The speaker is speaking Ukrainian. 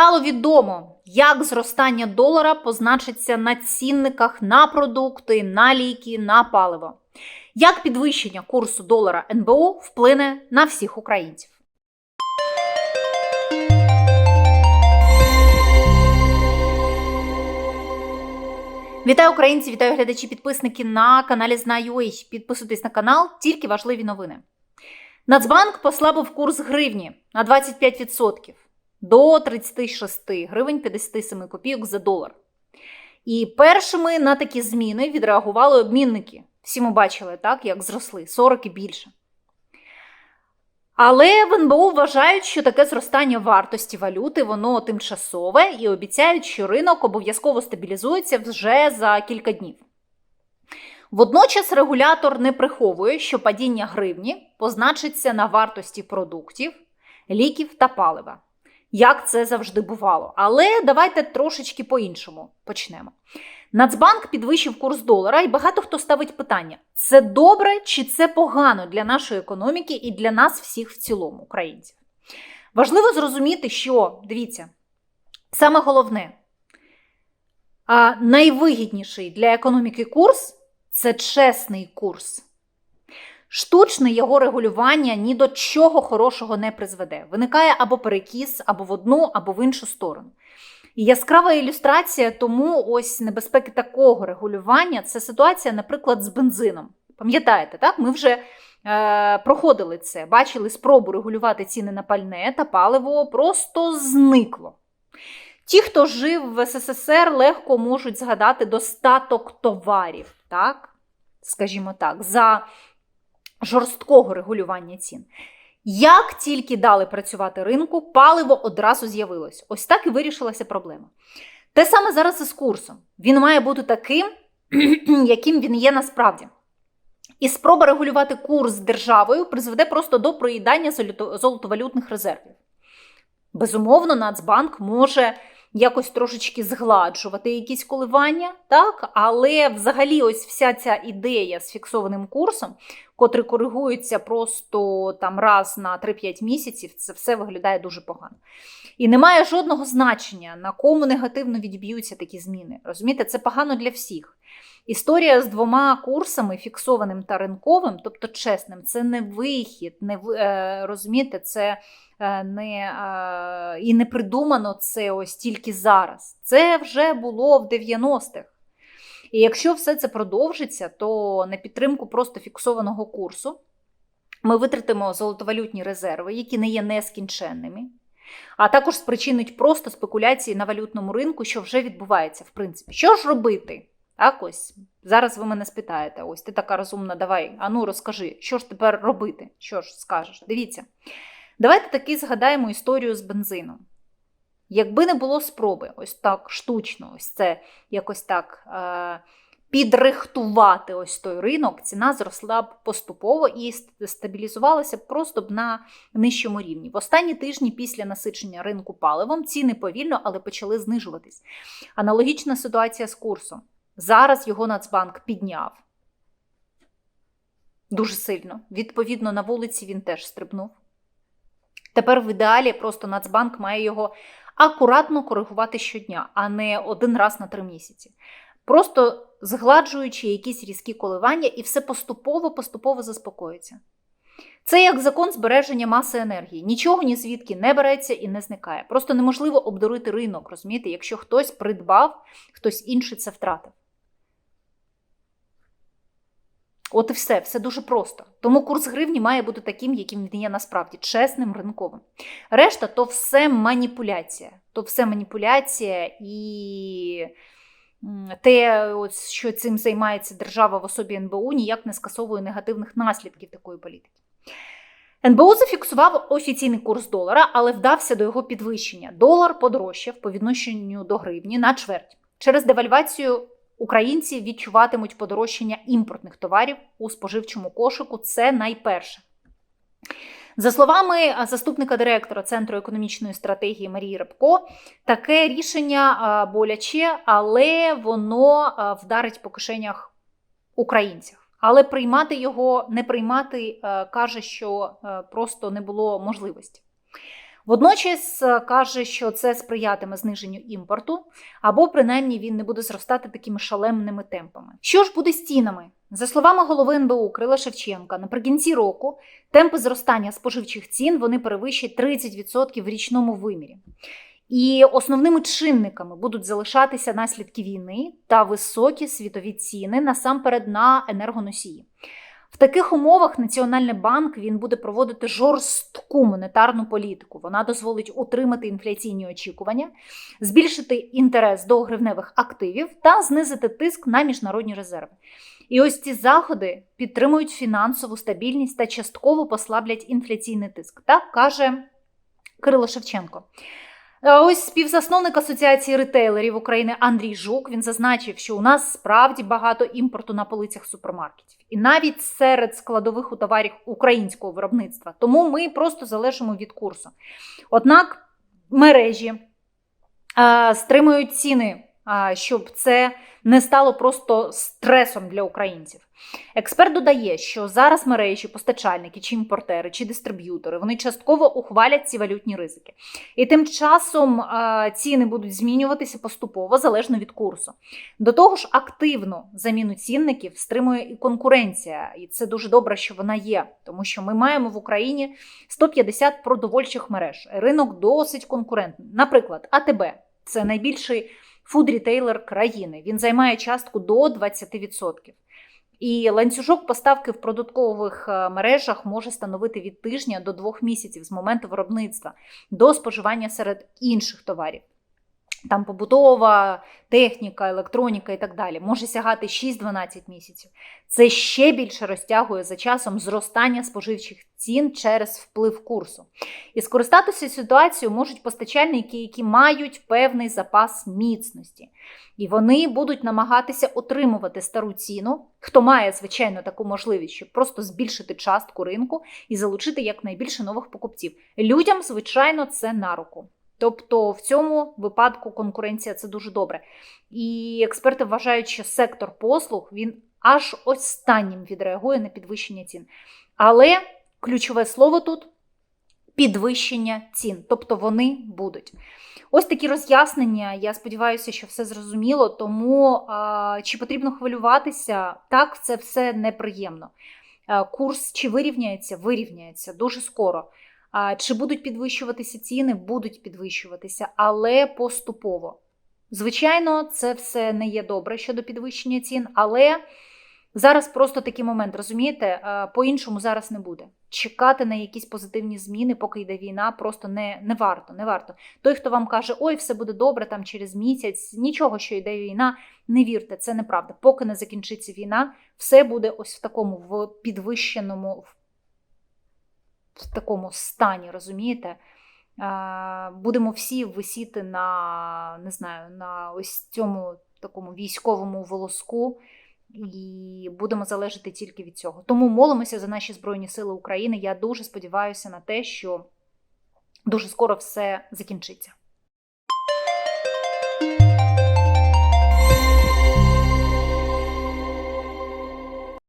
Стало відомо, як зростання долара позначиться на цінниках на продукти, на ліки, на паливо. Як підвищення курсу долара НБУ вплине на всіх українців? Вітаю українці, вітаю глядачі, підписники на каналі Знаю.ua. Підписуйтесь на канал, тільки важливі новини. Нацбанк послабив курс гривні на 25% до 36 гривень 57 копійок за долар. І першими на такі зміни відреагували обмінники. Всі ми бачили, так, як зросли 40 і більше. Але в НБУ вважають, що таке зростання вартості валюти воно тимчасове і обіцяють, що ринок обов'язково стабілізується вже за кілька днів. Водночас регулятор не приховує, що падіння гривні позначиться на вартості продуктів, ліків та палива. Як це завжди бувало. Але давайте трошечки по-іншому почнемо. Нацбанк підвищив курс долара, і багато хто ставить питання: це добре чи це погано для нашої економіки і для нас всіх в цілому, українців? Важливо зрозуміти, що дивіться, саме головне, найвигідніший для економіки курс це чесний курс. Штучне його регулювання ні до чого хорошого не призведе. Виникає або перекіс, або в одну, або в іншу сторону. І яскрава ілюстрація тому ось небезпеки такого регулювання це ситуація, наприклад, з бензином. Пам'ятаєте, так? Ми вже е, проходили це, бачили спробу регулювати ціни на пальне та паливо просто зникло. Ті, хто жив в СССР, легко можуть згадати достаток товарів, так? скажімо так, за жорсткого регулювання цін. Як тільки дали працювати ринку, паливо одразу з'явилось. Ось так і вирішилася проблема. Те саме зараз із курсом. Він має бути таким, яким він є насправді. І спроба регулювати курс державою призведе просто до проїдання золотовалютних резервів. Безумовно, Нацбанк може якось трошечки згладжувати якісь коливання, так? але взагалі, ось вся ця ідея з фіксованим курсом, котрий коригується просто там раз на 3-5 місяців, це все виглядає дуже погано. І немає жодного значення, на кому негативно відб'ються такі зміни. Розумієте, це погано для всіх. Історія з двома курсами, фіксованим та ринковим, тобто чесним, це не вихід, не е, розумієте, це е, не е, і не придумано це ось тільки зараз. Це вже було в 90-х. І якщо все це продовжиться, то на підтримку просто фіксованого курсу ми витратимо золотовалютні резерви, які не є нескінченними, а також спричинить просто спекуляції на валютному ринку, що вже відбувається, в принципі. Що ж робити? Так, зараз ви мене спитаєте: ось ти така розумна, давай, ану розкажи, що ж тепер робити? Що ж скажеш? Дивіться. Давайте таки згадаємо історію з бензином. Якби не було спроби, ось так штучно, ось це якось так е, підрихтувати ось той ринок, ціна зросла б поступово і стабілізувалася просто б на нижчому рівні. В останні тижні після насичення ринку паливом ціни повільно, але почали знижуватись. Аналогічна ситуація з курсом. Зараз його Нацбанк підняв дуже сильно. Відповідно, на вулиці він теж стрибнув. Тепер в ідеалі просто Нацбанк має його акуратно коригувати щодня, а не один раз на три місяці. Просто згладжуючи якісь різкі коливання, і все поступово-поступово заспокоїться. Це як закон збереження маси енергії. Нічого ні звідки не береться і не зникає. Просто неможливо обдурити ринок, розумієте, якщо хтось придбав, хтось інший це втратив. От і все, все дуже просто. Тому курс гривні має бути таким, яким він є насправді, чесним, ринковим. Решта то все маніпуляція. То все маніпуляція і те, ось, що цим займається держава в особі НБУ, ніяк не скасовує негативних наслідків такої політики. НБУ зафіксував офіційний курс долара, але вдався до його підвищення. Долар подорожчав по відношенню до гривні на чверть. Через девальвацію українці відчуватимуть подорожчання імпортних товарів у споживчому кошику. Це найперше. За словами заступника директора Центру економічної стратегії Марії Рабко, таке рішення боляче, але воно вдарить по кишенях українців. Але приймати його, не приймати, каже, що просто не було можливості. Водночас е, каже, що це сприятиме зниженню імпорту, або принаймні він не буде зростати такими шаленими темпами. Що ж буде з цінами? За словами голови НБУ Крила Шевченка, наприкінці року темпи зростання споживчих цін вони перевищать 30% в річному вимірі. І основними чинниками будуть залишатися наслідки війни та високі світові ціни насамперед на енергоносії. В таких умовах Національний банк він буде проводити жорстку монетарну політику. Вона дозволить утримати інфляційні очікування, збільшити інтерес до гривневих активів та знизити тиск на міжнародні резерви. І ось ці заходи підтримують фінансову стабільність та частково послаблять інфляційний тиск. Так каже Кирило Шевченко. А Ось співзасновник Асоціації ретейлерів України Андрій Жук він зазначив, що у нас справді багато імпорту на полицях супермаркетів, і навіть серед складових у товарів українського виробництва. Тому ми просто залежимо від курсу. Однак мережі е, стримують ціни, е, щоб це не стало просто стресом для українців. Експерт додає, що зараз мережі, постачальники, чи імпортери, чи дистриб'ютори вони частково ухвалять ці валютні ризики. І тим часом ціни будуть змінюватися поступово залежно від курсу. До того ж, активну заміну цінників стримує і конкуренція, і це дуже добре, що вона є, тому що ми маємо в Україні 150 продовольчих мереж. Ринок досить конкурентний. Наприклад, АТБ це найбільший фуд-рітейлер країни. Він займає частку до 20%. І ланцюжок поставки в продуктових е, мережах може становити від тижня до двох місяців з моменту виробництва до споживання серед інших товарів. Там побутова техніка, електроніка і так далі може сягати 6-12 місяців. Це ще більше розтягує за часом зростання споживчих цін через вплив курсу. І скористатися ситуацією можуть постачальники, які мають певний запас міцності. І вони будуть намагатися отримувати стару ціну, хто має, звичайно, таку можливість, щоб просто збільшити частку ринку і залучити якнайбільше нових покупців. Людям, звичайно, це на руку. Тобто в цьому випадку конкуренція це дуже добре. І експерти вважають, що сектор послуг він аж останнім відреагує на підвищення цін. Але ключове слово тут підвищення цін, тобто вони будуть. Ось такі роз'яснення. Я сподіваюся, що все зрозуміло. Тому а, чи потрібно хвилюватися? Так, це все неприємно. А, курс чи вирівняється? Вирівняється дуже скоро. Чи будуть підвищуватися ціни? Будуть підвищуватися, але поступово. Звичайно, це все не є добре щодо підвищення цін, але зараз просто такий момент, розумієте, по-іншому зараз не буде. Чекати на якісь позитивні зміни, поки йде війна, просто не, не варто. не варто. Той, хто вам каже, ой, все буде добре там через місяць, нічого, що йде війна, не вірте, це неправда. Поки не закінчиться війна, все буде ось в такому в підвищеному, в такому стані, розумієте? Будемо всі висіти на не знаю, на ось цьому такому військовому волоску, і будемо залежати тільки від цього. Тому молимося за наші Збройні Сили України. Я дуже сподіваюся на те, що дуже скоро все закінчиться.